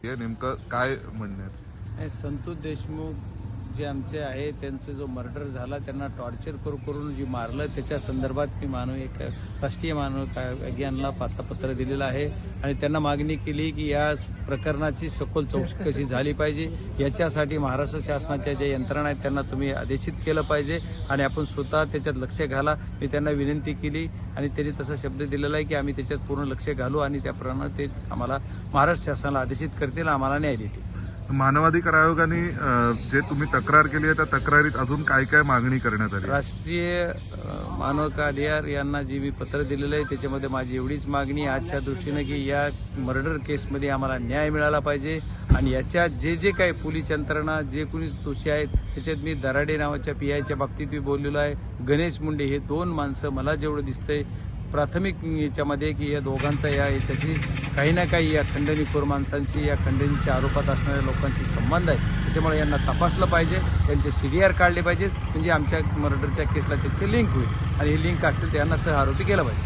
हे नेमकं काय म्हणणं आहे? हे संतोष देशमुख जे आमचे आहे त्यांचं जो मर्डर झाला त्यांना टॉर्चर करू करून जी मारलं त्याच्या संदर्भात मी मानव एक राष्ट्रीय मानव अभियानला पातपत्र दिलेलं आहे. आणि त्यांना मागणी केली की या प्रकरणाची सखोल चौकशी कशी झाली पाहिजे याच्यासाठी महाराष्ट्र शासनाच्या ज्या यंत्रणा आहेत त्यांना तुम्ही आदेशित केलं पाहिजे. आणि आपण स्वतः त्याच्यात लक्ष घाला. मी त्यांना विनंती केली आणि त्यांनी तसा शब्द दिलेला आहे की आम्ही त्याच्यात पूर्ण लक्ष घालू आणि त्याप्रमाणे ते आम्हाला महाराष्ट्र शासनाला आदेशित करतील आम्हाला न्याय देतील. मानवाधिकार आयोगाने जे तुम्ही तक्रार केली आहे त्या तक्रारीत अजून काय काय मागणी करण्यात आली राष्ट्रीय अ, यांना जे मी पत्र दिलेलं आहे त्याच्यामध्ये माझी एवढीच मागणी आजच्या दृष्टीनं की या मर्डर केसमध्ये आम्हाला न्याय मिळाला पाहिजे. आणि याच्यात जे जे काही पोलीस यंत्रणा जे कोणी दोषी आहेत त्याच्यात मी दराडे नावाच्या पी आयच्या बाबतीत मी बोललेलो आहे. गणेश मुंडे हे दोन माणसं मला जेवढं दिसतंय प्राथमिक याच्यामध्ये की या दोघांचा या याच्याशी काही ना काही या खंडणीखोर माणसांची या खंडणीच्या आरोपात असणाऱ्या लोकांशी संबंध आहे. त्याच्यामुळे यांना तपासलं पाहिजे त्यांचे सी डी आर काढले पाहिजेत. म्हणजे आमच्या मर्डरच्या केसला त्याची लिंक होईल. आणि हे लिंक असतील त्यांना सह आरोपी केला पाहिजे.